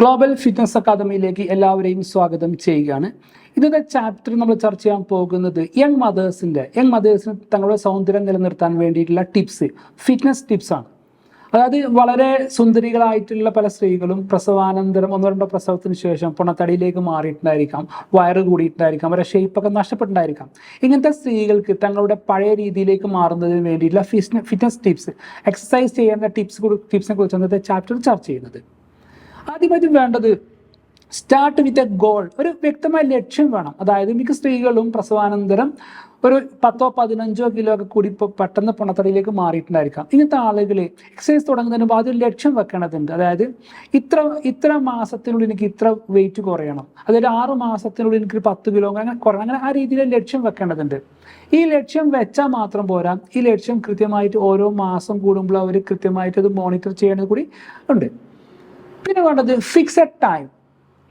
Global fitness അക്കാദമിയിലേക്ക് എല്ലാവരെയും സ്വാഗതം ചെയ്യുകയാണ്. ഇന്നത്തെ ചാപ്റ്റർ നമ്മൾ ചർച്ച ചെയ്യാൻ പോകുന്നത് യങ് മദേഴ്സിന്റെ യങ് മദേഴ്സിന് തങ്ങളുടെ സൗന്ദര്യം നിലനിർത്താൻ വേണ്ടിയിട്ടുള്ള ടിപ്സ് ഫിറ്റ്നസ് ടിപ്സാണ് അതായത് വളരെ സുന്ദരികളായിട്ടുള്ള പല സ്ത്രീകളും പ്രസവാനന്തരം ഒന്നോ രണ്ടോ പ്രസവത്തിന് ശേഷം പുണത്തടിയിലേക്ക് മാറിയിട്ടുണ്ടായിരിക്കാം വയറ് കൂടിയിട്ടുണ്ടായിരിക്കാം അവരുടെ ഷേപ്പൊക്കെ നഷ്ടപ്പെട്ടിട്ടുണ്ടായിരിക്കാം. ഇങ്ങനത്തെ സ്ത്രീകൾക്ക് തങ്ങളുടെ പഴയ രീതിയിലേക്ക് മാറുന്നതിന് വേണ്ടിയിട്ടുള്ള ഫിറ്റ്നസ് ടിപ്സ് എക്സസൈസ് ചെയ്യേണ്ട ടിപ്സ് ടിപ്സിനെ കുറിച്ച് ഇന്നത്തെ ചാപ്റ്റർ ചർച്ച ചെയ്യുന്നത്. ആദ്യമായിട്ട് വേണ്ടത് സ്റ്റാർട്ട് വിത്ത് എ ഗോൾ ഒരു വ്യക്തമായ ലക്ഷ്യം വേണം. അതായത് മിക്ക സ്ത്രീകളും പ്രസവാനന്തരം ഒരു പത്തോ പതിനഞ്ചോ കിലോ ഒക്കെ കൂടി ഇപ്പോൾ പെട്ടെന്ന് പുണത്തടിയിലേക്ക് മാറിയിട്ടുണ്ടായിരിക്കാം. ഇങ്ങനത്തെ ആളുകൾ എക്സസൈസ് തുടങ്ങുന്നതിന് മുമ്പ് ആദ്യം ലക്ഷ്യം വെക്കേണ്ടതുണ്ട്. അതായത് ഇത്ര ഇത്ര മാസത്തിനുള്ളിൽ എനിക്ക് ഇത്ര വെയിറ്റ് കുറയണം. അതായത് ആറ് മാസത്തിനുള്ളിൽ എനിക്ക് പത്ത് കിലോ അങ്ങനെ കുറയണം. അങ്ങനെ ആ രീതിയിൽ ലക്ഷ്യം വെക്കേണ്ടതുണ്ട്. ഈ ലക്ഷ്യം വെച്ചാൽ മാത്രം പോരാ. ഈ ലക്ഷ്യം കൃത്യമായിട്ട് ഓരോ മാസം കൂടുമ്പോൾ അവർ കൃത്യമായിട്ട് അത് മോണിറ്റർ ചെയ്യേണ്ടത് കൂടി ഉണ്ട്. പിന്നെ വേണ്ടത്? ഫിക്സഡ് ടൈം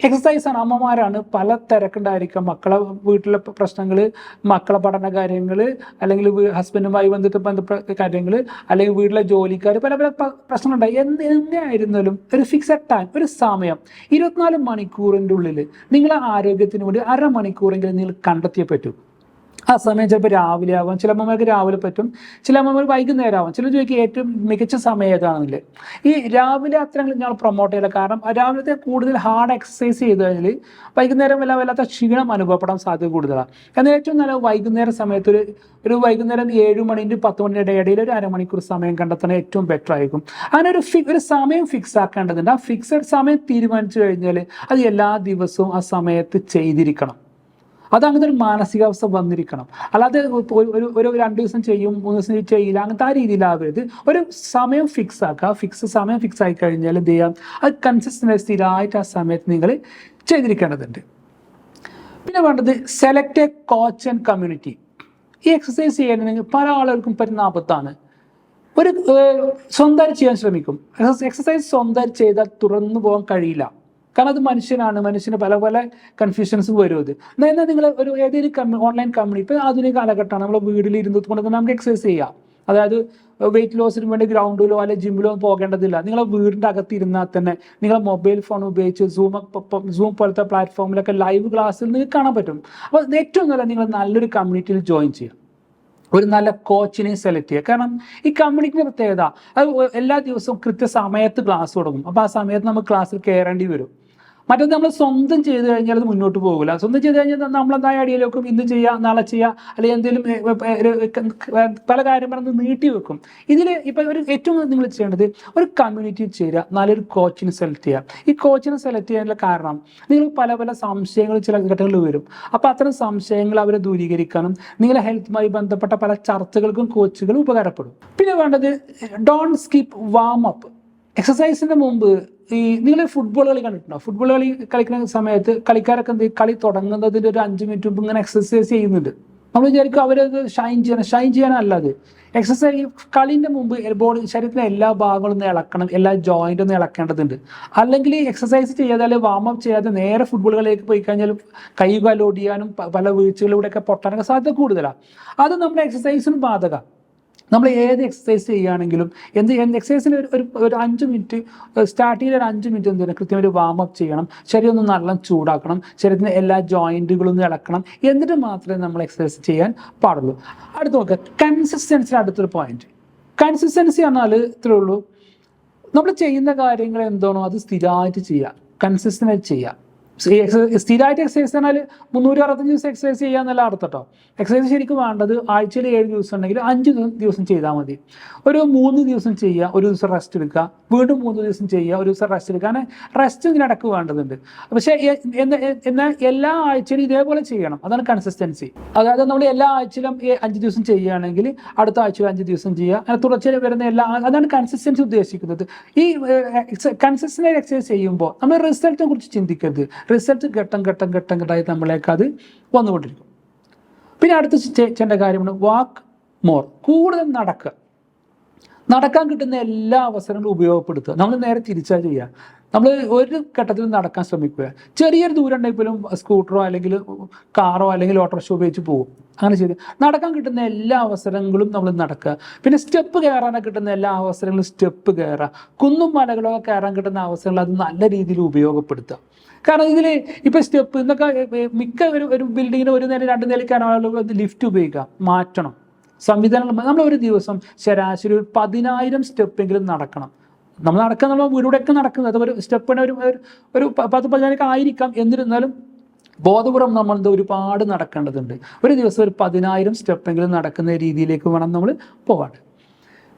എക്സസൈസ് ആണ്. അമ്മമാരാണ് പല തിരക്കുണ്ടായിരിക്കും. മക്കളെ വീട്ടിലെ പ്രശ്നങ്ങൾ മക്കളെ പഠന കാര്യങ്ങൾ അല്ലെങ്കിൽ ഹസ്ബൻഡുമായി ബന്ധിട്ട് ബന്ധപ്പെട്ട കാര്യങ്ങൾ അല്ലെങ്കിൽ വീട്ടിലെ ജോലിക്കാർ പല പല പ്രശ്നങ്ങളുണ്ടായി. എന്ത് എങ്ങനെയായിരുന്നാലും ഒരു ഫിക്സഡ് ടൈം ഒരു സമയം. ഇരുപത്തിനാല് മണിക്കൂറിന്റെ ഉള്ളിൽ നിങ്ങളെ ആരോഗ്യത്തിന് വേണ്ടി അരമണിക്കൂറെങ്കിലും നിങ്ങൾ കണ്ടെത്തിയേ പറ്റൂ. ആ സമയം ചിലപ്പോൾ രാവിലെ ആവാം. ചില അമ്മമാർക്ക് രാവിലെ പറ്റും. ചില അമ്മമാർ വൈകുന്നേരം ആവാം ചില ചോദിക്കും ഏറ്റവും മികച്ച സമയം ഏതാണെന്നില്ലേ? ഈ രാവിലെ അത്രങ്ങൾ ഞങ്ങൾ പ്രൊമോട്ട് ചെയ്യില്ല കാരണം രാവിലത്തെ കൂടുതൽ ഹാർഡ് എക്സസൈസ് ചെയ്ത് കഴിഞ്ഞാൽ വൈകുന്നേരം വല്ല വല്ലാത്ത ക്ഷീണം അനുഭവപ്പെടാൻ സാധ്യത കൂടുതലാണ് എന്നാൽ ഏറ്റവും നല്ല വൈകുന്നേര സമയത്ത് ഒരു ഒരു വൈകുന്നേരം ഏഴ് മണിന്റെ പത്ത് മണിയുടെ ഇടയിൽ ഒരു അരമണിക്കൂർ സമയം കണ്ടെത്തണ ഏറ്റവും ബെറ്റർ ആയിരിക്കും. അങ്ങനെ ഒരു ഫി ഒരു സമയം ഫിക്സ് ആക്കേണ്ടതുണ്ട്. ആ ഫിക്സഡ് സമയം തീരുമാനിച്ചു കഴിഞ്ഞാൽ അത് എല്ലാ ദിവസവും ആ സമയത്ത് ചെയ്തിരിക്കണം. അത് അങ്ങനത്തെ ഒരു മാനസികാവസ്ഥ വന്നിരിക്കണം. അല്ലാതെ ഒരു ഒരു രണ്ട് ദിവസം ചെയ്യും മൂന്ന് ദിവസം ചെയ്യില്ല അങ്ങനത്തെ ആ രീതിയിലാവരുത്. ഒരു സമയം ഫിക്സ് ആക്കുക. ഫിക്സ് സമയം ഫിക്സ് ആയി കഴിഞ്ഞാൽ എന്ത് ചെയ്യാം? അത് കൺസിസ്റ്റന്റ് സ്ഥിരമായിട്ട് ആ സമയത്ത് നിങ്ങൾ ചെയ്തിരിക്കേണ്ടതുണ്ട്. പിന്നെ വേണ്ടത് select a coach and community ഈ എക്സസൈസ് ചെയ്യണമെങ്കിൽ പല ആളുകൾക്കും പറ്റുന്ന ആപത്താണ്. ഒരു ഏഹ്, സ്വന്തമായിട്ട് ചെയ്യാൻ ശ്രമിക്കും. എക്സസൈസ് സ്വന്തമായിട്ട് ചെയ്താൽ തുറന്നു പോകാൻ കഴിയില്ല. കാരണം അത് മനുഷ്യനാണ്. മനുഷ്യന് പല പല കൺഫ്യൂഷൻസും വരും അത്. എന്നാൽ നിങ്ങൾ ഒരു ഏതൊരു ഓൺലൈൻ കമ്പനി ഇപ്പോൾ ആധുനിക കാലഘട്ടമാണ്. നമ്മൾ വീട്ടിൽ ഇരുന്ന് കൊണ്ട് നമുക്ക് എക്സസൈസ് ചെയ്യാം. അതായത് വെയിറ്റ് ലോസിന് വേണ്ടി ഗ്രൗണ്ടിലോ അല്ലെങ്കിൽ ജിമ്മിലോ പോകേണ്ടതില്ല. നിങ്ങളെ വീടിന്റെ അകത്ത് ഇരുന്നാൽ തന്നെ നിങ്ങളെ മൊബൈൽ ഫോൺ ഉപയോഗിച്ച് സൂം സൂം പോലത്തെ പ്ലാറ്റ്ഫോമിലൊക്കെ ലൈവ് ക്ലാസ്സിൽ നിങ്ങൾക്ക് കാണാൻ പറ്റും. അപ്പോൾ ഏറ്റവും നല്ല നിങ്ങൾ നല്ലൊരു കമ്മ്യൂണിറ്റിയിൽ ജോയിൻ ചെയ്യുക ഒരു നല്ല കോച്ചിനെ സെലക്ട് ചെയ്യുക കാരണം ഈ കമ്മ്യൂണിറ്റി പ്രത്യേകത അത് എല്ലാ ദിവസവും കൃത്യസമയത്ത് ക്ലാസ് തുടങ്ങും. അപ്പോൾ ആ സമയത്ത് നമുക്ക് ക്ലാസ്സിൽ കയറേണ്ടി വരും. മറ്റത് നമ്മൾ സ്വന്തം ചെയ്ത് കഴിഞ്ഞാൽ അത് മുന്നോട്ട് പോകില്ല സ്വന്തം ചെയ്ത് കഴിഞ്ഞാൽ നമ്മൾ നമ്മളെന്തായ അടിയിലേക്കും ഇന്ന് ചെയ്യാം നാളെ ചെയ്യാം അല്ലെങ്കിൽ എന്തെങ്കിലും പല കാര്യം പറഞ്ഞ് നീട്ടി വെക്കും. ഇതിൽ ഇപ്പം ഒരു ഏറ്റവും നിങ്ങൾ ചെയ്യേണ്ടത് ഒരു കമ്മ്യൂണിറ്റി ചേരുക നല്ലൊരു കോച്ചിനെ സെലക്ട് ചെയ്യുക. ഈ കോച്ചിനെ സെലക്ട് ചെയ്യാനുള്ള കാരണം നിങ്ങൾ പല പല സംശയങ്ങൾ ചില ഘട്ടങ്ങളിൽ വരും. അപ്പോൾ അത്തരം സംശയങ്ങൾ അവരെ ദൂരീകരിക്കാനും നിങ്ങളെ ഹെൽത്തുമായി ബന്ധപ്പെട്ട പല ചർച്ചകൾക്കും കോച്ചുകൾ ഉപകാരപ്പെടും. പിന്നെ വേണ്ടത് ഡോൺ സ്കിപ്പ് വാം അപ്പ് എക്സസൈസിന് മുമ്പ് ഈ നിങ്ങൾ ഫുട്ബോൾ കളി കണ്ടിട്ടുണ്ടോ? ഫുട്ബോൾ കളി കളിക്കുന്ന സമയത്ത് കളിക്കാരൊക്കെ എന്ത് കളി തുടങ്ങുന്നതിന്റെ ഒരു അഞ്ച് മിനിറ്റ് മുമ്പ് ഇങ്ങനെ എക്സസൈസ് ചെയ്യുന്നുണ്ട്. നമ്മൾ വിചാരിക്കും അവരത് ഷൈൻ ചെയ്യണം. ഷൈൻ ചെയ്യാനല്ല അത്. എക്സസൈസ് കളിന്റെ മുമ്പ് ബോഡി ശരീരത്തിലെ എല്ലാ ഭാഗങ്ങളും ഒന്ന് ഇളക്കണം. എല്ലാ ജോയിന്റും ഒന്ന് ഇളക്കേണ്ടതുണ്ട്. അല്ലെങ്കിൽ എക്സസൈസ് ചെയ്യാതെ അല്ലെങ്കിൽ വാമപ്പ് ചെയ്യാതെ നേരെ ഫുട്ബോൾ കളിയിലേക്ക് പോയി കഴിഞ്ഞാൽ കൈ വലോടിയാനും പല വീഴ്ചകളിലൂടെയൊക്കെ പൊട്ടാനൊക്കെ സാധ്യത കൂടുതലാണ് അത് നമ്മുടെ എക്സസൈസിനും ബാധക. നമ്മൾ ഏത് എക്സസൈസ് ചെയ്യുകയാണെങ്കിലും എന്ത് എക്സസൈസിന് ഒരു ഒരു ഒരു അഞ്ച് മിനിറ്റ് സ്റ്റാർട്ട് ചെയ്ത് ഒരു അഞ്ച് മിനിറ്റ് എന്ത് ചെയ്യണം? കൃത്യമായിട്ട് വാമപ്പ് ചെയ്യണം. ശരീരം ഒന്ന് നല്ല ചൂടാക്കണം. ശരീരത്തിന്റെ എല്ലാ ജോയിന്റുകളും ഒന്ന് ഇളക്കണം. എന്നിട്ട് മാത്രമേ നമ്മൾ എക്സസൈസ് ചെയ്യാൻ പാടുള്ളൂ. അടുത്ത് നോക്കുക കൺസിസ്റ്റൻസി അടുത്തൊരു പോയിന്റ് കൺസിസ്റ്റൻസി പറഞ്ഞാൽ ഇത്രേ ഉള്ളൂ. നമ്മൾ ചെയ്യുന്ന കാര്യങ്ങൾ എന്താണോ അത് സ്ഥിരമായിട്ട് ചെയ്യുക. കൺസിസ്റ്റന്റ് ചെയ്യുക. സ്ഥിരമായിട്ട് എക്സസൈസ് പറഞ്ഞാൽ മുന്നൂറ്റി അറുപത്തഞ്ച് ദിവസം എക്സസൈസ് ചെയ്യുക എന്നല്ല അർത്ഥം കേട്ടോ എക്സസൈസ് ശരിക്കും വേണ്ടത് ആഴ്ചയിൽ ഏഴ് ദിവസം ഉണ്ടെങ്കിൽ അഞ്ച് ദിവ- ദിവസം ചെയ്താൽ മതി. ഒരു മൂന്ന് ദിവസം ചെയ്യുക ഒരു ദിവസം റെസ്റ്റ് എടുക്കുക. വീണ്ടും മൂന്ന് ദിവസം ചെയ്യുക ഒരു ദിവസം റെസ്റ്റ് എടുക്കുക. റെസ്റ്റ് ഇതിനിടക്ക് വേണ്ടതുണ്ട്. പക്ഷേ എന്നാൽ എല്ലാ ആഴ്ചയിലും ഇതേപോലെ ചെയ്യണം. അതാണ് കൺസിസ്റ്റൻസി അതായത് നമ്മൾ എല്ലാ ആഴ്ചയിലും അഞ്ച് ദിവസം ചെയ്യുകയാണെങ്കിൽ അടുത്ത ആഴ്ചയിൽ അഞ്ച് ദിവസം ചെയ്യുക. അങ്ങനെ തുടർച്ചയായി വരുന്ന എല്ലാ അതാണ് കൺസിസ്റ്റൻസി ഉദ്ദേശിക്കുന്നത്. ഈ കൺസിസ്റ്റന്റ് എക്സസൈസ് ചെയ്യുമ്പോൾ നമ്മൾ റിസൾട്ടിനെ കുറിച്ച് ചിന്തിക്കരുത്. റിസൾട്ട് ഘട്ടം ഘട്ടം ഘട്ടം ഘട്ടമായി നമ്മളേക്ക് അത് വന്നുകൊണ്ടിരിക്കും. പിന്നെ അടുത്ത ചെയ്യേണ്ട കാര്യമാണ് വാക്ക് മോർ കൂടുതൽ നടക്കുക. നടക്കാൻ കിട്ടുന്ന എല്ലാ അവസരങ്ങളും ഉപയോഗപ്പെടുത്തുക. നമ്മൾ നേരെ തിരിച്ചാൽ ചെയ്യുക. നമ്മൾ ഒരു ഘട്ടത്തിൽ നടക്കാൻ ശ്രമിക്കുക. ചെറിയൊരു ദൂരം ഉണ്ടെങ്കിൽ പോലും സ്കൂട്ടറോ അല്ലെങ്കിൽ കാറോ അല്ലെങ്കിൽ ഓട്ടോറിക്ഷ ഉപയോഗിച്ച് പോകും. അങ്ങനെ ചെയ്ത് നടക്കാൻ കിട്ടുന്ന എല്ലാ അവസരങ്ങളും നമ്മൾ നടക്കുക. പിന്നെ സ്റ്റെപ്പ് കയറാനൊക്കെ കിട്ടുന്ന എല്ലാ അവസരങ്ങളും സ്റ്റെപ്പ് കയറുക. കുന്നും മലകളൊക്കെ കയറാൻ കിട്ടുന്ന അവസരങ്ങൾ അത് നല്ല രീതിയിൽ ഉപയോഗപ്പെടുത്തുക. കാരണം ഇതിൽ ഇപ്പം സ്റ്റെപ്പ് ഇന്നൊക്കെ മിക്ക ഒരു ഒരു ബിൽഡിങ്ങിന് ഒരു നില രണ്ട് നിലയ്ക്കാണ് ആളുകൾ ലിഫ്റ്റ് ഉപയോഗിക്കുക. മാറ്റണം. സംവിധാനങ്ങൾ നമ്മൾ ഒരു ദിവസം ശരാശരി ഒരു പതിനായിരം സ്റ്റെപ്പെങ്കിലും നടക്കണം. നമ്മൾ നടക്കാൻ നമ്മൾ വീടുകൂടെയൊക്കെ നടക്കുന്നത്. അത് ഒരു സ്റ്റെപ്പിന് ഒരു ഒരു- പത്ത് പതിനായിരം ആയിരിക്കാം. എന്നിരുന്നാലും ബോധപൂർവം നമ്മൾ എന്താ ഒരുപാട് നടക്കേണ്ടതുണ്ട്. ഒരു ദിവസം ഒരു പതിനായിരം സ്റ്റെപ്പെങ്കിലും നടക്കുന്ന രീതിയിലേക്ക് വേണം നമ്മൾ പോകാൻ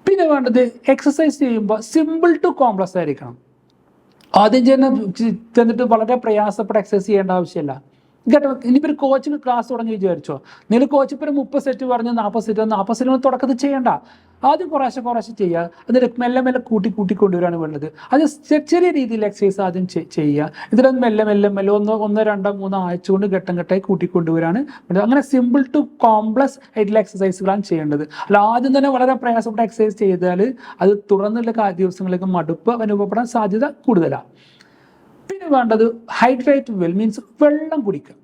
പിന്നെ വേണ്ടത് എക്സസൈസ് ചെയ്യുമ്പോൾ സിമ്പിൾ ടു കോംപ്ലക്സ് ആയിരിക്കണം. ആദ്യം തന്നെ ചെന്നിട്ട് വളരെ പ്രയാസപ്പെട്ട് എക്സസൈസ് ചെയ്യേണ്ട ആവശ്യമില്ല. കേട്ടോ ഇനിയിപ്പോൾ ഒരു കോച്ചിന് ക്ലാസ് തുടങ്ങി വിചാരിച്ചോ? നിങ്ങൾ കോച്ച് ഇപ്പോൾ ഒരു മുപ്പത് സെറ്റ് പറഞ്ഞ് നാൽപ്പത് സെറ്റ് നാൽപ്പത് സെറ്റ് തുടക്കത്തിൽ ചെയ്യണ്ട. ആദ്യം കുറേശ്ശെ കുറേശ്ശെ ചെയ്യുക എന്നിട്ട് മെല്ലെ മെല്ലെ കൂട്ടി കൂട്ടി കൊണ്ടുവരാണ് വേണ്ടത്. അത് ചെറിയ രീതിയിൽ എക്സസൈസ് ആദ്യം ചെയ്യുക എന്നിട്ട് മെല്ലെ മെല്ലെ മെല്ലെ ഒന്നോ ഒന്നോ രണ്ടോ മൂന്നോ ആഴ്ച കൊണ്ട് ഘട്ടം ഘട്ടമായി കൂട്ടിക്കൊണ്ടുവരാണ് വേണ്ടത്. അങ്ങനെ സിമ്പിൾ ടു കോംപ്ലക്സ് ആയിട്ടുള്ള എക്സസൈസുകളാണ് ചെയ്യേണ്ടത്. അല്ല ആദ്യം തന്നെ വളരെ പ്രയാസപ്പെട്ട എക്സസൈസ് ചെയ്താൽ അത് തുടർന്നുള്ള ദിവസങ്ങളിലേക്ക് മടുപ്പ് അനുഭവപ്പെടാൻ സാധ്യത കൂടുതലാണ് പിന്നെ വേണ്ടത് ഹൈഡ്രേറ്റ് വെൽ മീൻസ് വെള്ളം കുടിക്കുക.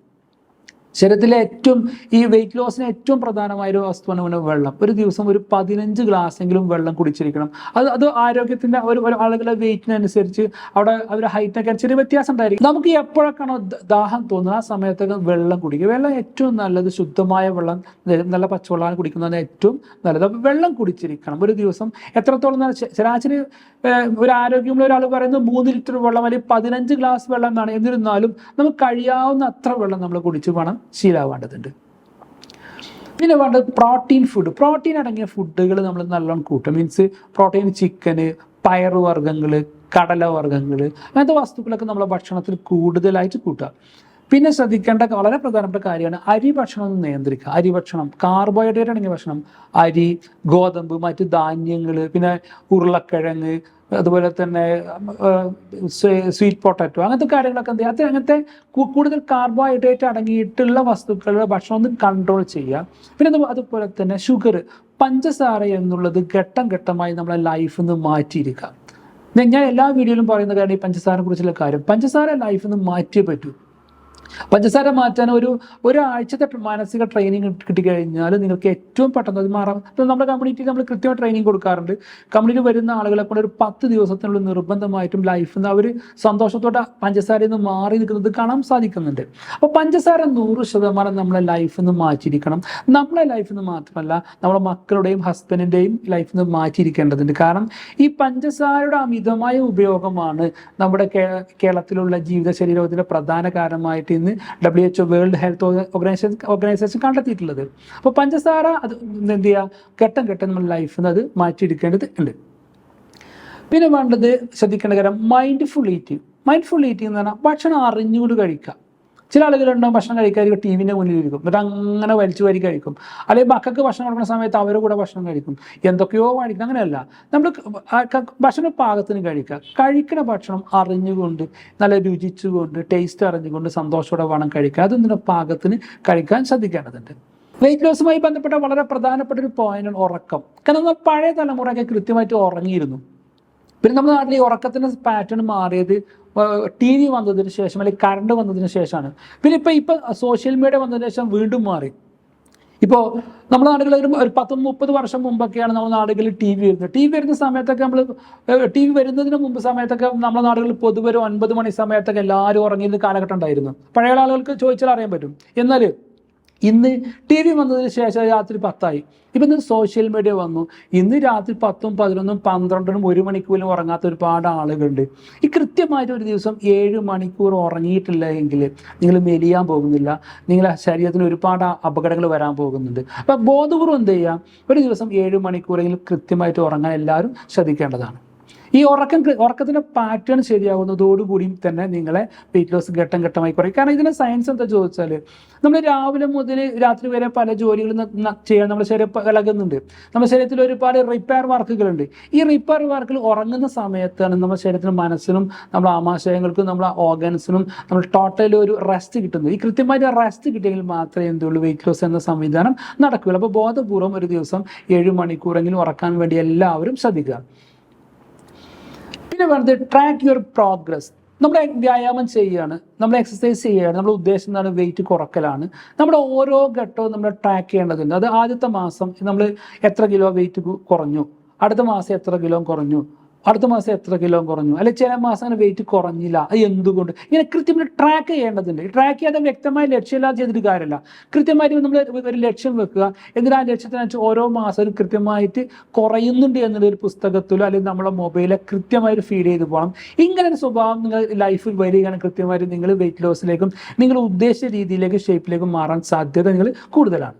ശരീരത്തിലെ ഏറ്റവും ഈ വെയിറ്റ് ലോസിന് ഏറ്റവും പ്രധാനമായ ഒരു വസ്തുവാണ് വെള്ളം. ഒരു ദിവസം ഒരു പതിനഞ്ച് ഗ്ലാസ് എങ്കിലും വെള്ളം കുടിച്ചിരിക്കണം. അത് അത് ആരോഗ്യത്തിന്റെ ഒരു ആളുകളുടെ വെയിറ്റിനനുസരിച്ച് അവിടെ അവരുടെ ഹൈറ്റിനൊക്കെ ചെറിയ വ്യത്യാസം ഉണ്ടായിരിക്കും. നമുക്ക് എപ്പോഴൊക്കെയാണോ ദാഹം തോന്നുന്നത്? ആ സമയത്തൊക്കെ വെള്ളം കുടിക്കുക. വെള്ളം ഏറ്റവും നല്ലത് ശുദ്ധമായ വെള്ളം നല്ല പച്ചവെള്ളമാണ് കുടിക്കുന്നത് ഏറ്റവും നല്ലത്. അപ്പോൾ വെള്ളം കുടിച്ചിരിക്കണം. ഒരു ദിവസം എത്രത്തോളം ശരാശരി ഒരു ആരോഗ്യമുള്ള ഒരാൾ പറയുന്നത് മൂന്ന് ലിറ്റർ വെള്ളം അല്ലെങ്കിൽ പതിനഞ്ച് ഗ്ലാസ് വെള്ളം എന്നാണ്. എന്നിരുന്നാലും നമുക്ക് കഴിയാവുന്ന അത്ര വെള്ളം നമ്മൾ കുടിച്ചു വേണം. ശീലാവേണ്ടതുണ്ട് പിന്നെ വേണ്ടത് പ്രോട്ടീൻ ഫുഡ് പ്രോട്ടീൻ അടങ്ങിയ ഫുഡുകൾ നമ്മൾ നല്ലോണം കൂട്ടും. മീൻസ് പ്രോട്ടീൻ ചിക്കന് പയറുവർഗങ്ങൾ കടലവർഗങ്ങൾ അങ്ങനത്തെ വസ്തുക്കളൊക്കെ നമ്മളെ ഭക്ഷണത്തിൽ കൂടുതലായിട്ട് കൂട്ടുക. പിന്നെ ശ്രദ്ധിക്കേണ്ട വളരെ പ്രധാനപ്പെട്ട കാര്യമാണ് അരി ഭക്ഷണം നിയന്ത്രിക്കുക. അരി ഭക്ഷണം കാർബോഹൈഡ്രേറ്റ് അടങ്ങിയ ഭക്ഷണം അരി ഗോതമ്പ് മറ്റ് ധാന്യങ്ങൾ പിന്നെ ഉരുളക്കിഴങ്ങ് അതുപോലെ തന്നെ സ്വീറ്റ് പൊട്ടാറ്റോ അങ്ങനത്തെ കാര്യങ്ങളൊക്കെ എന്ത് ചെയ്യുക അങ്ങനത്തെ കൂടുതൽ കാർബോഹൈഡ്രേറ്റ് അടങ്ങിയിട്ടുള്ള വസ്തുക്കളുടെ ഭക്ഷണം ഒന്ന് കൺട്രോൾ ചെയ്യുക. പിന്നെ അതുപോലെ തന്നെ ഷുഗർ പഞ്ചസാര എന്നുള്ളത് ഘട്ടം ഘട്ടമായി നമ്മളെ ലൈഫിൽ നിന്ന് മാറ്റിയിരിക്കുക. ഞാൻ എല്ലാ വീഡിയോയിലും പറയുന്ന കാര്യം ഈ പഞ്ചസാരനെ കുറിച്ചുള്ള കാര്യം. പഞ്ചസാര ലൈഫിൽ നിന്ന് മാറ്റിയേ പറ്റൂ. പഞ്ചസാര മാറ്റാൻ ഒരു ഒരാഴ്ചത്തെ മാനസിക ട്രെയിനിങ് കിട്ടിക്കഴിഞ്ഞാൽ നിങ്ങൾക്ക് ഏറ്റവും പെട്ടെന്ന് അത് മാറാം. നമ്മുടെ കമ്മ്യൂണിറ്റിയിൽ നമ്മൾ കൃത്യമായി ട്രെയിനിങ് കൊടുക്കാറുണ്ട്. കമ്മ്യൂണിറ്റി വരുന്ന ആളുകളെ കൊണ്ട് ഒരു പത്ത് ദിവസത്തിനുള്ളിൽ നിർബന്ധമായിട്ടും ലൈഫിൽ നിന്ന് അവർ സന്തോഷത്തോടെ പഞ്ചസാരയിൽ നിന്ന് മാറി നിൽക്കുന്നത് കാണാൻ സാധിക്കുന്നുണ്ട്. അപ്പോൾ പഞ്ചസാര നൂറ് ശതമാനം നമ്മളെ ലൈഫിൽ നിന്ന് മാറ്റിയിരിക്കണം. നമ്മളെ ലൈഫിൽ നിന്ന് മാത്രമല്ല നമ്മുടെ മക്കളുടെയും ഹസ്ബൻഡിന്റെയും ലൈഫിൽ നിന്ന് മാറ്റിയിരിക്കേണ്ടതുണ്ട്. കാരണം ഈ പഞ്ചസാരയുടെ അമിതമായ ഉപയോഗമാണ് നമ്മുടെ കേരളത്തിലുള്ള ജീവിത രോഗത്തിന്റെ പ്രധാന കാരണമായിട്ട് ഇന്ന് W H World Health Organization Organization കണ്ടെത്തിയിട്ടുള്ളത്. അപ്പോൾ പഞ്ചസാര അത് എന്ത് ചെയ്യുക ഘട്ടം ഘട്ടം നമ്മൾ ലൈഫിൽ നിന്ന് അത് മാറ്റിയെടുക്കേണ്ടത് ഉണ്ട്. പിന്നെ വേണ്ടത് ശ്രദ്ധിക്കേണ്ട കാര്യം മൈൻഡ്ഫുൾ ഈറ്റിംഗ് മൈൻഡ്ഫുൾ ഈറ്റിംഗ് എന്ന് പറഞ്ഞാൽ ഭക്ഷണം അറിഞ്ഞുകൊണ്ട് കഴിക്കുക. ചില ആളുകളുണ്ടാവും ഭക്ഷണം കഴിക്കാതിരിക്കും ടി വിന്റെ മുന്നിൽ ഇരിക്കും എന്നിട്ട് അങ്ങനെ വലിച്ചു വരി കഴിക്കും. അല്ലെങ്കിൽ മക്കൾക്ക് ഭക്ഷണം കൊടുക്കുന്ന സമയത്ത് അവരുടെ കൂടെ ഭക്ഷണം കഴിക്കും. എന്തൊക്കെയോ കഴിക്കും അങ്ങനെയല്ല. നമ്മൾ ഭക്ഷണം പാകത്തിന് കഴിക്കുക. കഴിക്കുന്ന ഭക്ഷണം അറിഞ്ഞുകൊണ്ട് നല്ല രുചിച്ചുകൊണ്ട് ടേസ്റ്റ് അറിഞ്ഞുകൊണ്ട് സന്തോഷത്തോടെ വേണം കഴിക്കുക. അതൊന്നിന്റെ പാകത്തിന് കഴിക്കാൻ ശ്രദ്ധിക്കേണ്ടതുണ്ട്. വെയിറ്റ് ലോസുമായി ബന്ധപ്പെട്ട വളരെ പ്രധാനപ്പെട്ട ഒരു പോയിന്റാണ് ഉറക്കം. കാരണം നമ്മൾ പഴയ തലമുറയൊക്കെ കൃത്യമായിട്ട് ഉറങ്ങിയിരുന്നു. പിന്നെ നമ്മുടെ നാട്ടിൽ ഈ ഉറക്കത്തിന്റെ പാറ്റേൺ മാറിയത് ടി വി വന്നതിന് ശേഷം അല്ലെങ്കിൽ കറണ്ട് വന്നതിന് ശേഷമാണ്. പിന്നെ ഇപ്പം ഇപ്പം സോഷ്യൽ മീഡിയ വന്നതിന് ശേഷം വീണ്ടും മാറി. ഇപ്പോൾ നമ്മുടെ നാടുകളിൽ ഒരു ഒരു പത്ത് മുപ്പത് വർഷം മുമ്പൊക്കെയാണ് നമ്മുടെ നാടുകളിൽ ടി വി വരുന്നത്. ടി വി വരുന്ന സമയത്തൊക്കെ നമ്മൾ ടി വി വരുന്നതിന് മുമ്പ് സമയത്തൊക്കെ നമ്മുടെ നാടുകളിൽ പൊതുവെ ഒരു ഒൻപത് മണി സമയത്തൊക്കെ എല്ലാവരും ഉറങ്ങിയിരുന്ന കാലഘട്ടം ഉണ്ടായിരുന്നു. പഴയ ആളുകൾക്ക് ചോദിച്ചാൽ അറിയാൻ പറ്റും. എന്നാൽ ഇന്ന് ടി വി വന്നതിന് ശേഷം രാത്രി പത്തായി. ഇപ്പം ഇന്ന് സോഷ്യൽ മീഡിയ വന്നു. ഇന്ന് രാത്രി പത്തും പതിനൊന്നും പന്ത്രണ്ടിനും ഒരു മണിക്കൂറിലും ഉറങ്ങാത്ത ഒരുപാട് ആളുകളുണ്ട്. ഈ കൃത്യമായിട്ട് ഒരു ദിവസം ഏഴ് മണിക്കൂർ ഉറങ്ങിയിട്ടില്ല എങ്കിൽ നിങ്ങൾ മെലിയാൻ പോകുന്നില്ല. നിങ്ങളുടെ ശരീരത്തിന് ഒരുപാട് അപകടങ്ങൾ വരാൻ പോകുന്നുണ്ട്. അപ്പം ബോധപൂർവം എന്ത് ചെയ്യാം? ഒരു ദിവസം ഏഴ് മണിക്കൂറെങ്കിലും കൃത്യമായിട്ട് ഉറങ്ങാൻ എല്ലാവരും ശ്രദ്ധിക്കേണ്ടതാണ്. ഈ ഉറക്കം ഉറക്കത്തിന്റെ പാറ്റേൺ ശരിയാവുന്നതോടുകൂടിയും തന്നെ നിങ്ങളെ വെയിറ്റ് ലോസ് ഘട്ടം ഘട്ടമായി കുറയും. കാരണം ഇതിന്റെ സയൻസ് എന്താ ചോദിച്ചാൽ നമ്മൾ രാവിലെ മുതൽ രാത്രി വരെ പല ജോലികളും ചെയ്യാൻ നമ്മുടെ ശരീരം ഇളകുന്നുണ്ട് നമ്മുടെ ശരീരത്തിൽ ഒരുപാട് റിപ്പയർ വർക്കുകളുണ്ട് ഈ റിപ്പയർ വർക്കിൽ ഉറങ്ങുന്ന സമയത്താണ് നമ്മുടെ ശരീരത്തിന് മനസ്സിനും നമ്മുടെ ആമാശയങ്ങൾക്കും നമ്മുടെ ഓർഗൻസിനും നമ്മൾ ടോട്ടലി ഒരു റെസ്റ്റ് കിട്ടുന്നത്. ഈ കൃത്യമായിട്ട് റെസ്റ്റ് കിട്ടിയെങ്കിൽ മാത്രമേ എന്തുള്ളൂ വെയിറ്റ് ലോസ് എന്ന സംവിധാനം നടക്കുകയുള്ളൂ. അപ്പോൾ ബോധപൂർവം ഒരു ദിവസം ഏഴ് മണിക്കൂറെങ്കിലും ഉറക്കാൻ വേണ്ടി എല്ലാവരും ശ്രദ്ധിക്കുക. പിന്നെ വേണ്ടത് ട്രാക്ക് യുവർ പ്രോഗ്രസ് നമ്മൾ വ്യായാമം ചെയ്യുകയാണ് നമ്മൾ എക്സസൈസ് ചെയ്യുകയാണ് നമ്മുടെ ഉദ്ദേശം എന്താണ്? വെയിറ്റ് കുറക്കലാണ്. നമ്മുടെ ഓരോ ഘട്ടവും നമ്മൾ ട്രാക്ക് ചെയ്യേണ്ടതുണ്ട്. അത് ആദ്യത്തെ മാസം നമ്മൾ എത്ര കിലോ വെയിറ്റ് കുറഞ്ഞു? അടുത്ത മാസം എത്ര കിലോ കുറഞ്ഞു? അടുത്ത മാസം എത്ര കിലോ കുറഞ്ഞു? അല്ലെ ചില മാസം വെയിറ്റ് കുറഞ്ഞില്ല. അത് എന്തുകൊണ്ട്? ഇങ്ങനെ കൃത്യമായിട്ട് ട്രാക്ക് ചെയ്യേണ്ടതുണ്ട്. ട്രാക്ക് ചെയ്യാതെ വ്യക്തമായ ലക്ഷ്യമില്ലാതെ ചെയ്തിട്ട് കാര്യമില്ല. കൃത്യമായിട്ട് നമ്മൾ ഒരു ലക്ഷ്യം വെക്കുക. എന്നിട്ട് ആ ലക്ഷ്യത്തിനനുസരിച്ച് ഓരോ മാസവും കൃത്യമായിട്ട് കുറയുന്നുണ്ട് എന്നുള്ള ഒരു പുസ്തകത്തിലോ അല്ലെങ്കിൽ നമ്മുടെ മൊബൈലിൽ കൃത്യമായിട്ട് ഫീഡ് ചെയ്ത് പോകണം. ഇങ്ങനെ ഒരു സ്വഭാവം നിങ്ങൾ ലൈഫിൽ വരികയാണ് കൃത്യമായിട്ട് നിങ്ങൾ വെയിറ്റ് ലോസിലേക്കും നിങ്ങൾ ഉദ്ദേശിച്ച രീതിയിലേക്ക് ഷേപ്പിലേക്കും മാറാൻ സാധ്യത നിങ്ങൾ കൂടുതലാണ്.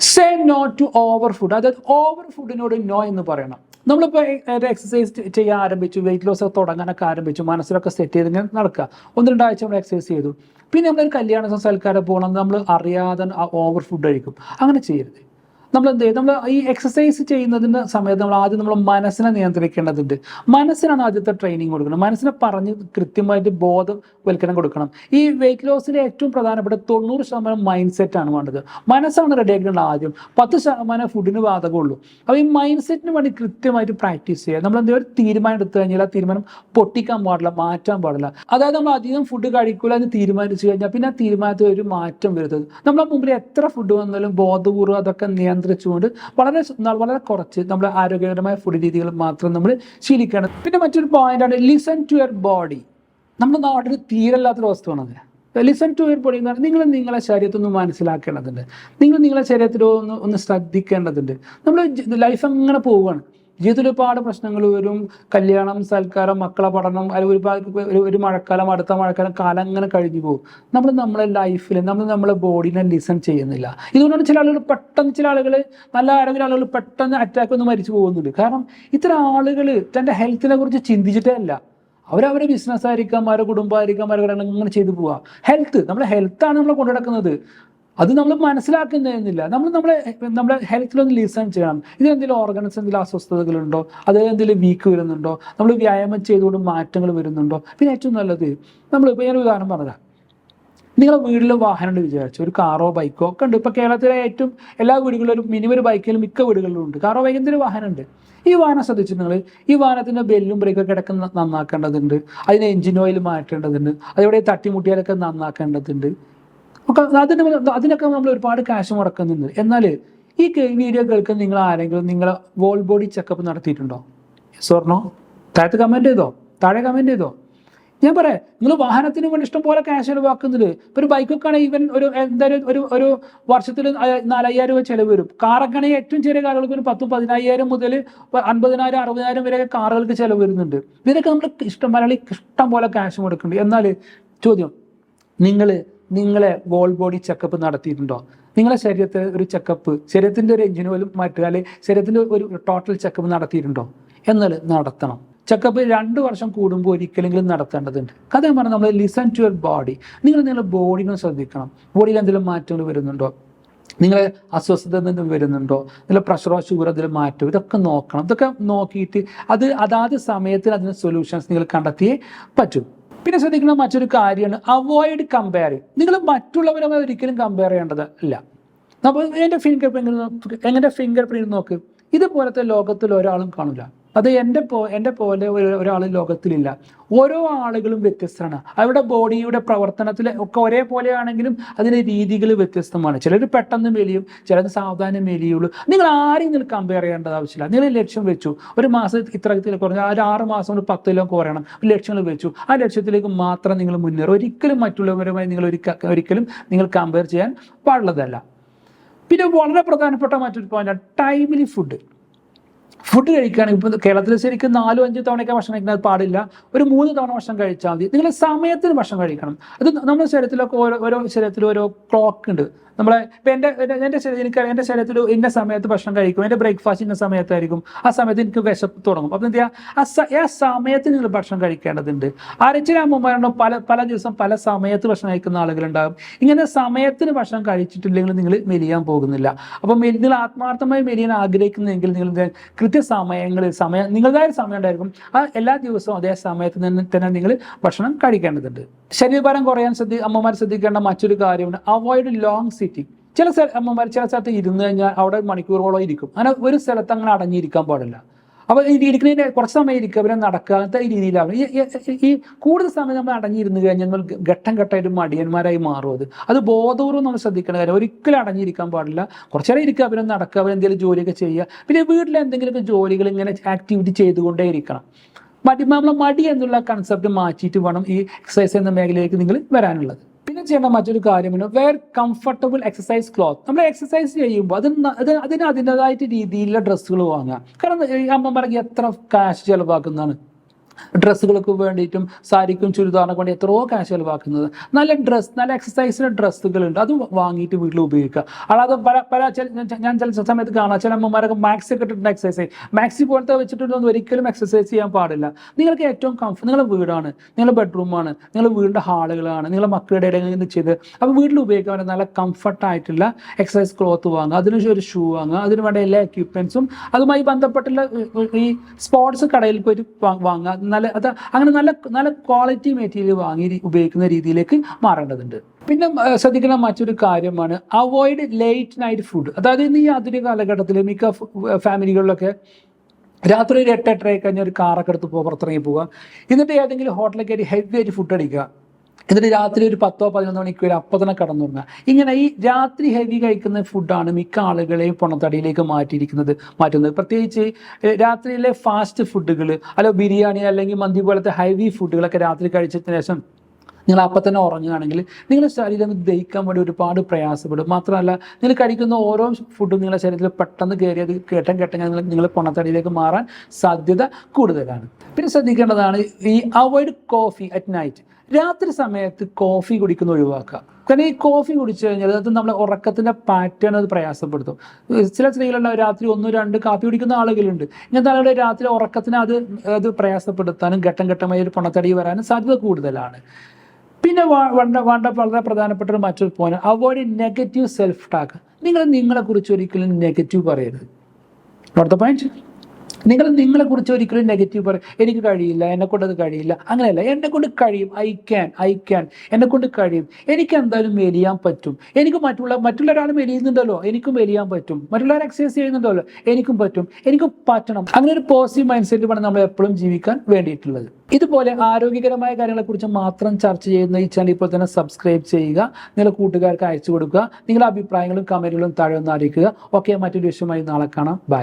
Say no to over food അതായത് ഓവർ ഫുഡിനോട് നോ എന്ന് പറയണം. നമ്മളിപ്പോൾ എക്സസൈസ് ചെയ്യാൻ ആരംഭിച്ചു വെയിറ്റ് ലോസ് ഒക്കെ തുടങ്ങാനൊക്കെ ആരംഭിച്ചു മനസ്സിലൊക്കെ സെറ്റ് ചെയ്ത് ഇങ്ങനെ നടക്കുക ഒന്ന് രണ്ടാഴ്ച നമ്മൾ എക്സസൈസ് ചെയ്തു. പിന്നെ നമ്മളൊരു കല്യാണ സൽക്കാരം പോകണം നമ്മൾ അറിയാതെ ഓവർ ഫുഡ് കഴിക്കും. അങ്ങനെ ചെയ്യരുത്. നമ്മൾ എന്ത് ചെയ്യും നമ്മൾ ഈ എക്സസൈസ് ചെയ്യുന്നതിന് സമയത്ത് നമ്മൾ ആദ്യം നമ്മൾ മനസ്സിനെ നിയന്ത്രിക്കേണ്ടതുണ്ട്. മനസ്സിനാണ് ആദ്യത്തെ ട്രെയിനിങ് കൊടുക്കണം മനസ്സിനെ പറഞ്ഞ് കൃത്യമായിട്ട് ബോധം വൽക്കരണം കൊടുക്കണം. ഈ വെയിറ്റ് ലോസിന്റെ ഏറ്റവും പ്രധാനപ്പെട്ട തൊണ്ണൂറ് ശതമാനം മൈൻഡ് സെറ്റാണ് വേണ്ടത്. മനസ്സാണ് റെഡി ആക്കേണ്ടത് ആദ്യം. പത്ത് ശതമാനം ഫുഡിന് ബാധകമുള്ളൂ. അപ്പോൾ ഈ മൈൻഡ് സെറ്റിന് വേണ്ടി കൃത്യമായിട്ട് പ്രാക്ടീസ് ചെയ്യുക. നമ്മൾ എന്തെങ്കിലും ഒരു തീരുമാനം എടുത്തു കഴിഞ്ഞാൽ ആ തീരുമാനം പൊട്ടിക്കാൻ പാടില്ല മാറ്റാൻ പാടില്ല. അതായത് നമ്മൾ അധികം ഫുഡ് കഴിക്കില്ല എന്ന് തീരുമാനിച്ചു കഴിഞ്ഞാൽ പിന്നെ ആ തീരുമാനത്തിൽ ഒരു മാറ്റം വരുത്തത് നമ്മളെ മുമ്പിൽ എത്ര ഫുഡ് വന്നാലും ബോധപൂർവം അതൊക്കെ നിയന്ത്രിച്ചുകൊണ്ട് വളരെ വളരെ കുറച്ച് നമ്മൾ ആരോഗ്യകരമായ ഫുഡ് രീതികൾ മാത്രം നമ്മൾ ശീലിക്കണം പിന്നെ മറ്റൊരു പോയിന്റാണ് ലിസൺ ടു യുവർ ബോഡി നമ്മുടെ നാട്ടിൽ തീരല്ലാത്തൊരു വസ്തുവാണത് ലിസൺ ടു യുവർ ബോഡി എന്ന് പറഞ്ഞാൽ നിങ്ങൾ നിങ്ങളെ ശരീരത്തിൽ ഒന്ന് മനസ്സിലാക്കേണ്ടതുണ്ട്. നിങ്ങൾ നിങ്ങളെ ശരീരത്തിൽ ഒന്ന് ഒന്ന് ശ്രദ്ധിക്കേണ്ടതുണ്ട്. നമ്മൾ ലൈഫ് അങ്ങനെ പോവുകയാണ്. ജീവിതത്തിൽ ഒരുപാട് പ്രശ്നങ്ങൾ വരും. കല്യാണം സൽക്കാരം മക്കളെ പഠനം അല്ലെങ്കിൽ ഒരുപാട് ഒരു മഴക്കാലം അടുത്ത മഴക്കാലം കാലം അങ്ങനെ കഴിഞ്ഞു പോകും. നമ്മൾ നമ്മളെ ലൈഫിൽ നമ്മൾ നമ്മളെ ബോഡീനെ ലിസൺ ചെയ്യുന്നില്ല. ഇതുകൊണ്ടാണ് ചില ആളുകൾ പെട്ടെന്ന് ചില ആളുകൾ നല്ല ആരോഗ്യ ആളുകൾ പെട്ടെന്ന് അറ്റാക്ക് ഒന്ന് മരിച്ചു പോകുന്നുണ്ട്. കാരണം ഇത്ര ആളുകൾ തന്റെ ഹെൽത്തിനെ കുറിച്ച് ചിന്തിച്ചിട്ടേ അല്ല. അവരവരെ ബിസിനസ് ആയിരിക്കാം അവരുടെ കുടുംബമായിരിക്കാം അവരുടെ ഇങ്ങനെ ചെയ്തു പോവുക ഹെൽത്ത് നമ്മുടെ ഹെൽത്താണ് നമ്മൾ കൊണ്ടു നടക്കുന്നത്. അത് നമ്മൾ മനസ്സിലാക്കുന്നില്ല നമ്മൾ നമ്മളെ നമ്മുടെ ഹെൽത്തിലൊന്ന് ലിസൺ ചെയ്യണം. ഇതിനെന്തെങ്കിലും ഓർഗൻസ് എന്തെങ്കിലും അസ്വസ്ഥതകളുണ്ടോ? അത് എന്തെങ്കിലും വീക്ക് വരുന്നുണ്ടോ? നമ്മൾ വ്യായാമം ചെയ്തുകൊണ്ട് മാറ്റങ്ങൾ വരുന്നുണ്ടോ? പിന്നെ ഏറ്റവും നല്ലത് നമ്മൾ ഇപ്പോൾ ഞാൻ ഒരു ഉദാഹരണം പറഞ്ഞതാണ് നിങ്ങളെ വീട്ടിൽ വാഹനം ഉണ്ട് വിചാരിച്ചു. ഒരു കാറോ ബൈക്കോ ഒക്കെ ഉണ്ട്. ഇപ്പോൾ കേരളത്തിലെ ഏറ്റവും എല്ലാ വീടുകളിലും ഒരു മിനിമം ഒരു ബൈക്കിലും മിക്ക വീടുകളിലും ഉണ്ട് കാറോ ബൈക്കിൽ എന്തൊരു വാഹനമുണ്ട്. ഈ വാഹനം ശ്രദ്ധിച്ചു നിങ്ങൾ ഈ വാഹനത്തിന്റെ ബെല്ലും ബ്രേക്കൊക്കെ ഇടയ്ക്ക് നന്നാക്കേണ്ടതുണ്ട്. അതിന് എഞ്ചിൻ ഓയിൽ മാറ്റേണ്ടതുണ്ട്. അതെവിടെ തട്ടിമുട്ടിയാലൊക്കെ നന്നാക്കേണ്ടതുണ്ട്. ഒക്കെ അതിന് അതിനൊക്കെ നമ്മൾ ഒരുപാട് കാശ് മുടക്കുന്നുണ്ട്. എന്നാൽ ഈ വീഡിയോ കേൾക്കുന്ന നിങ്ങൾ ആരെങ്കിലും നിങ്ങളെ വോൾ ബോഡി ചെക്കപ്പ് നടത്തിയിട്ടുണ്ടോ? സ്വർണോ താഴത്ത് കമന്റ് ചെയ്തോ? താഴെ കമന്റ് ചെയ്തോ? ഞാൻ പറയാം നിങ്ങൾ വാഹനത്തിന് വേണ്ടി ഇഷ്ടം പോലെ ക്യാഷ് ചിലവാക്കുന്നത് ഇപ്പൊ ഒരു ബൈക്കൊക്കെ ആണെങ്കിൽ ഇവൻ ഒരു എന്തായാലും ഒരു ഒരു വർഷത്തിൽ നാലയ്യായിരം രൂപ ചിലവ് വരും. കാറൊക്കെ ആണെങ്കിൽ ഏറ്റവും ചെറിയ കാറുകൾക്ക് ഒരു പത്തും പതിനായിരം മുതൽ അൻപതിനായിരം അറുപതിനായിരം വരെ കാറുകൾക്ക് ചിലവ് വരുന്നുണ്ട്. ഇതിനൊക്കെ നമ്മൾ ഇഷ്ടം മലയാളി ഇഷ്ടം പോലെ ക്യാഷ് കൊടുക്കുന്നുണ്ട് എന്നാൽ ചോദ്യം നിങ്ങൾ നിങ്ങളെ വോൾ ബോഡി ചെക്കപ്പ് നടത്തിയിട്ടുണ്ടോ? നിങ്ങളെ ശരീരത്തെ ഒരു ചെക്കപ്പ് ശരീരത്തിന്റെ ഒരു എഞ്ചിൻ പോലും മാറ്റുക അല്ലെങ്കിൽ ശരീരത്തിന്റെ ഒരു ടോട്ടൽ ചെക്കപ്പ് നടത്തിയിട്ടുണ്ടോ? എന്നാൽ നടത്തണം. ചെക്കപ്പ് രണ്ട് വർഷം കൂടുമ്പോൾ ഒരിക്കലെങ്കിലും നടത്തേണ്ടതുണ്ട്. കഥ പറഞ്ഞാൽ നമ്മൾ ലിസൺ ടു യുവർ ബോഡി നിങ്ങൾ നിങ്ങളുടെ ബോഡിനെ ശ്രദ്ധിക്കണം. ബോഡിയിൽ എന്തെങ്കിലും മാറ്റങ്ങൾ വരുന്നുണ്ടോ? നിങ്ങളെ അസ്വസ്ഥത നിന്ന് വരുന്നുണ്ടോ? നല്ല പ്രഷറോ ഷുഗറോ അതിൽ മാറ്റോ? ഇതൊക്കെ നോക്കണം. ഇതൊക്കെ നോക്കിയിട്ട് അത് അതാത് സമയത്തിൽ അതിന് സൊല്യൂഷൻസ് നിങ്ങൾ കണ്ടെത്തിയേ പറ്റും. പിന്നെ ശ്രദ്ധിക്കുന്ന മറ്റൊരു കാര്യമാണ് അവോയ്ഡ് കമ്പയറിങ് നിങ്ങൾ മറ്റുള്ളവരുമായി ഒരിക്കലും കമ്പയർ ചെയ്യേണ്ടത് ഇല്ല. അപ്പോൾ എന്റെ ഫിംഗർ പ്രിന്റ് എങ്ങനെ ഫിംഗർ പ്രിന്റ് നോക്ക്? ഇതുപോലത്തെ ലോകത്തിൽ ഒരാളും കാണില്ല അത് എന്റെ പോ എന്റെ പോലെ ഒരു- ഒരാൾ ലോകത്തിലില്ല. ഓരോ ആളുകളും വ്യത്യസ്തമാണ്. അവരുടെ ബോഡിയുടെ പ്രവർത്തനത്തിൽ ഒക്കെ ഒരേപോലെയാണെങ്കിലും അതിന്റെ രീതികൾ വ്യത്യസ്തമാണ്. ചിലർ പെട്ടെന്ന് മെലിയും ചിലർ സാവധാനം മെലിയുള്ളൂ. നിങ്ങൾ ആരെയും നിങ്ങൾ കമ്പയർ ചെയ്യേണ്ട ആവശ്യമില്ല. നിങ്ങൾ ലക്ഷ്യം വെച്ചു. ഒരു മാസം ഇത്ര കിലോ കുറഞ്ഞ ഒരു ആറ് മാസം കൊണ്ട് പത്ത് കിലോ കുറയണം. ലക്ഷ്യങ്ങൾ വെച്ചു. ആ ലക്ഷ്യത്തിലേക്ക് മാത്രം നിങ്ങൾ മുന്നേറും. ഒരിക്കലും മറ്റുള്ളവരുമായി നിങ്ങൾ ഒരിക്കലും നിങ്ങൾ കമ്പയർ ചെയ്യാൻ പാടുള്ളതല്ല. പിന്നെ വളരെ പ്രധാനപ്പെട്ട മറ്റൊരു പോയിന്റാണ് ടൈമിലി ഫുഡ് ഫുഡ് കഴിക്കുകയാണെങ്കിൽ ഇപ്പോൾ കേരളത്തിൽ ശരിക്കും നാലോ അഞ്ചോ തവണയൊക്കെ ഭക്ഷണം കഴിക്കുന്നത് പാടില്ല. ഒരു മൂന്ന് തവണ ഭക്ഷണം കഴിച്ചാൽ മതി. നിങ്ങൾ സമയത്തിന് ഭക്ഷണം കഴിക്കണം. അത് നമ്മുടെ ശരീരത്തിലൊക്കെ ഓരോ ഓരോ ശരീരത്തിലും ഓരോ ക്ലോക്ക് ഉണ്ട്. നമ്മളെ ഇപ്പം എന്റെ എന്റെ എനിക്ക് എന്റെ ശരീരത്തിൽ ഇന്ന സമയത്ത് ഭക്ഷണം കഴിക്കും എന്റെ ബ്രേക്ക്ഫാസ്റ്റ് ഇന്ന സമയത്തായിരിക്കും ആ സമയത്ത് എനിക്ക് വിശപ്പ് തുടങ്ങും. അപ്പം എന്ത് ചെയ്യുക ആ സമയത്ത് നിങ്ങൾ ഭക്ഷണം കഴിക്കേണ്ടതുണ്ട്. ആരച്ചില അമ്മമാരുണ്ടോ പല പല ദിവസം പല സമയത്ത് ഭക്ഷണം കഴിക്കുന്ന ആളുകളുണ്ടാകും. ഇങ്ങനെ സമയത്തിന് ഭക്ഷണം കഴിച്ചിട്ടില്ലെങ്കിൽ നിങ്ങൾ മെലിയാൻ പോകുന്നില്ല. അപ്പം നിങ്ങൾ ആത്മാർത്ഥമായി മെലിയാൻ ആഗ്രഹിക്കുന്നെങ്കിൽ നിങ്ങൾ? കൃത്യസമയങ്ങളിൽ സമയം നിങ്ങളുടേതായ സമയം ഉണ്ടായിരിക്കും. ആ എല്ലാ ദിവസവും അതേ സമയത്ത് തന്നെ തന്നെ നിങ്ങൾ ഭക്ഷണം കഴിക്കേണ്ടതുണ്ട്. ശരീരഭാരം കുറയാൻ ശ്രദ്ധി അമ്മമാർ ശ്രദ്ധിക്കേണ്ട മറ്റൊരു കാര്യമാണ് അവോയ്ഡ് ലോങ് സിറ്റിംഗ് ചില സ്ഥല അമ്മമാർ ചില സ്ഥലത്ത് ഇരുന്ന് കഴിഞ്ഞാൽ അവിടെ മണിക്കൂറുകളോ ഇരിക്കും. അങ്ങനെ ഒരു സ്ഥലത്ത് അങ്ങനെ അടങ്ങിയിരിക്കാൻ പാടില്ല. അപ്പോൾ ഈ ഇരിക്കുന്നതിന് കുറച്ച് സമയം ഇരിക്കുക അങ്ങനത്തെ രീതിയിലാണ് ഈ- കൂടുതൽ സമയം നമ്മൾ അടങ്ങിയിരുന്ന് കഴിഞ്ഞാൽ നമ്മൾ ഘട്ടം ഘട്ടമായിട്ട് മടിയന്മാരായി മാറും അത്. അത് ബോധപൂർവം നമ്മൾ ശ്രദ്ധിക്കേണ്ട കാര്യം ഒരിക്കലും അടങ്ങിയിരിക്കാൻ പാടില്ല. കുറച്ച് നേരം ഇരിക്കുക പിന്നെ നടക്കുക പിന്നെ എന്തെങ്കിലും ജോലിയൊക്കെ ചെയ്യുക. പിന്നെ വീട്ടിൽ എന്തെങ്കിലുമൊക്കെ ജോലികൾ ഇങ്ങനെ ആക്ടിവിറ്റി ചെയ്തുകൊണ്ടേ ഇരിക്കണം മടി നമ്മളെ മടി എന്നുള്ള കൺസെപ്റ്റ് മാറ്റിയിട്ട് വേണം ഈ എക്സസൈസ് എന്ന മേഖലയിലേക്ക് നിങ്ങൾ വരാനുള്ളത്. പിന്നെ ചെയ്യേണ്ട മറ്റൊരു കാര്യമാണ് വെയർ കംഫർട്ടബിൾ എക്സസൈസ് ക്ലോത്ത് നമ്മൾ എക്സസൈസ് ചെയ്യുമ്പോൾ അത് അതിന് അതിന്റെതായിട്ട് രീതിയിലുള്ള ഡ്രസ്സുകൾ വാങ്ങുക. കാരണം അമ്മമാർക്ക് എത്ര കാശ് ചിലവാക്കുന്നതാണ്? ഡ്രസ്സുകൾക്ക് വേണ്ടിയിട്ടും സാരിക്കും ചുരിദാറിനൊക്കെ വേണ്ടി എത്രയോ കാശ് ചിലവാക്കുന്നത്. നല്ല ഡ്രസ്സ് നല്ല എക്സസൈസിന്റെ ഡ്രസ്സുകളുണ്ട് അത് വാങ്ങിയിട്ട് വീട്ടിൽ ഉപയോഗിക്കുക. അല്ലാതെ പല പല ഞാൻ- ചില സമയത്ത് കാണാം ചില അമ്മമാരൊക്കെ മാക്സി ഒക്കെ ഇട്ടിട്ടുണ്ട് എക്സസൈസ് മാക്സി പോലത്തെ വെച്ചിട്ടൊന്നും ഒരിക്കലും എക്സസൈസ് ചെയ്യാൻ പാടില്ല. നിങ്ങൾക്ക് ഏറ്റവും കംഫർട്ട് നിങ്ങളുടെ വീടാണ് നിങ്ങളുടെ ബെഡ്റൂമാണ് നിങ്ങളുടെ വീടിന്റെ ഹാളുകളാണ് നിങ്ങളുടെ മക്കളുടെ ഇടയിൽ നിന്ന് ചെയ്ത്. അപ്പോൾ വീട്ടിൽ ഉപയോഗിക്കാൻ നല്ല കംഫർട്ടായിട്ടുള്ള എക്സസൈസ് ക്ലോത്ത് വാങ്ങുക. അതിന് ഒരു ഷൂ വാങ്ങുക. അതിന് വേണ്ട എല്ലാ എക്യുപ്മെൻസും അതുമായി ബന്ധപ്പെട്ടുള്ള ഈ സ്പോർട്സ് കടയിൽ പോയിട്ട് വാങ്ങുക. നല്ല അത് അങ്ങനെ നല്ല നല്ല ക്വാളിറ്റി മെറ്റീരിയൽ വാങ്ങി ഉപയോഗിക്കുന്ന രീതിയിലേക്ക് മാറേണ്ടതുണ്ട്. പിന്നെ ശ്രദ്ധിക്കുന്ന മറ്റൊരു കാര്യമാണ് അവോയ്ഡ് ലേറ്റ് നൈറ്റ് ഫുഡ് അതായത് ഇന്ന് ഈ ആധുനിക കാലഘട്ടത്തിൽ മിക്ക ഫാമിലികളിലൊക്കെ രാത്രി ഒരു എട്ട് എട്ടര കഴിഞ്ഞാൽ ഒരു കാറൊക്കെ എടുത്ത് പുറത്തിറങ്ങി പോവുക എന്നിട്ട് ഏതെങ്കിലും ഹോട്ടലിൽ കയറി ഹെവി ആയിട്ട് ഫുഡ് അടിക്കുക. എന്നിട്ട് രാത്രി ഒരു പത്തോ പതിനൊന്നോ മണിക്ക് വരെ അപ്പം തന്നെ കടന്നുറങ്ങുക. ഇങ്ങനെ ഈ രാത്രി ഹെവി കഴിക്കുന്ന ഫുഡാണ് മിക്ക ആളുകളെയും പൊണത്തടിയിലേക്ക് മാറ്റിയിരിക്കുന്നത് മാറ്റുന്നത്. പ്രത്യേകിച്ച് രാത്രിയിലെ ഫാസ്റ്റ് ഫുഡുകൾ അല്ല ബിരിയാണി അല്ലെങ്കിൽ മന്തി പോലത്തെ ഹെവി ഫുഡുകളൊക്കെ രാത്രി കഴിച്ചതിന് ശേഷം നിങ്ങൾ അപ്പം തന്നെ ഉറങ്ങുകയാണെങ്കിൽ നിങ്ങളുടെ ശരീരം ദഹിക്കാൻ വേണ്ടി ഒരുപാട് പ്രയാസപ്പെടും. മാത്രമല്ല നിങ്ങൾ കഴിക്കുന്ന ഓരോ ഫുഡും നിങ്ങളുടെ ശരീരത്തിൽ പെട്ടെന്ന് കയറി അത് കേട്ടം കേട്ടെങ്കിൽ നിങ്ങൾ നിങ്ങൾ പൊണത്തടിയിലേക്ക് മാറാൻ സാധ്യത കൂടുതലാണ്. പിന്നെ ശ്രദ്ധിക്കേണ്ടതാണ് ഈ അവോയ്ഡ് കോഫി അറ്റ് നൈറ്റ് രാത്രി സമയത്ത് കോഫി കുടിക്കുന്ന ഒഴിവാക്കുക. കാരണം ഈ കോഫി കുടിച്ചു കഴിഞ്ഞാൽ അത് നമ്മളെ ഉറക്കത്തിന്റെ പാറ്റേൺ അത് പ്രയാസപ്പെടുത്തും. ചില സ്ത്രീകളുണ്ടാവും രാത്രി ഒന്നും രണ്ട് കാപ്പി കുടിക്കുന്ന ആളുകളുണ്ട്. ഇങ്ങനത്തെ ആളുകളുടെ രാത്രി ഉറക്കത്തിന് അത് അത് പ്രയാസപ്പെടുത്താനും ഘട്ടം ഘട്ടമായി ഒരു പണത്തടി വരാനും സാധ്യത കൂടുതലാണ്. പിന്നെ വേണ്ട വേണ്ട വളരെ പ്രധാനപ്പെട്ട ഒരു മറ്റൊരു point avoid negative self talk നിങ്ങൾ നിങ്ങളെക്കുറിച്ച് ഒരിക്കലും നെഗറ്റീവ് പറയരുത്. അടുത്ത പോയിന്റ് നിങ്ങൾ നിങ്ങളെ കുറിച്ച് ഒരിക്കലും നെഗറ്റീവ് പറയും എനിക്ക് കഴിയില്ല എന്നെ കൊണ്ട് അത് കഴിയില്ല. അങ്ങനെയല്ല എന്നെ കൊണ്ട് കഴിയും. ഐ ക്യാൻ ഐ ക്യാൻ എന്നെ കൊണ്ട് കഴിയും. എനിക്ക് എന്തായാലും മെലിയാൻ പറ്റും. എനിക്ക് മറ്റുള്ള മറ്റുള്ള ഒരാൾ മെലിയുന്നുണ്ടല്ലോ എനിക്കും മെലിയാൻ പറ്റും. മറ്റുള്ളവർ എക്സസൈസ് ചെയ്യുന്നുണ്ടല്ലോ എനിക്കും പറ്റും. എനിക്ക് പറ്റണം. അങ്ങനെ ഒരു പോസിറ്റീവ് മൈൻഡ് സെറ്റ് വേണം നമ്മൾ എപ്പോഴും ജീവിക്കാൻ വേണ്ടിയിട്ടുള്ളത്. ഇതുപോലെ ആരോഗ്യകരമായ കാര്യങ്ങളെക്കുറിച്ച് മാത്രം ചർച്ച ചെയ്യുന്ന ഈ ചാനൽ ഇപ്പോൾ തന്നെ സബ്സ്ക്രൈബ് ചെയ്യുക. നിങ്ങളുടെ കൂട്ടുകാർക്ക് അയച്ചു കൊടുക്കുക. നിങ്ങളുടെ അഭിപ്രായങ്ങളും കമന്റുകളും താഴെ ഒന്ന് അറിയിക്കുക. ഓക്കെ മറ്റൊരു വിഷയമായി നാളെ കാണാം. ബൈ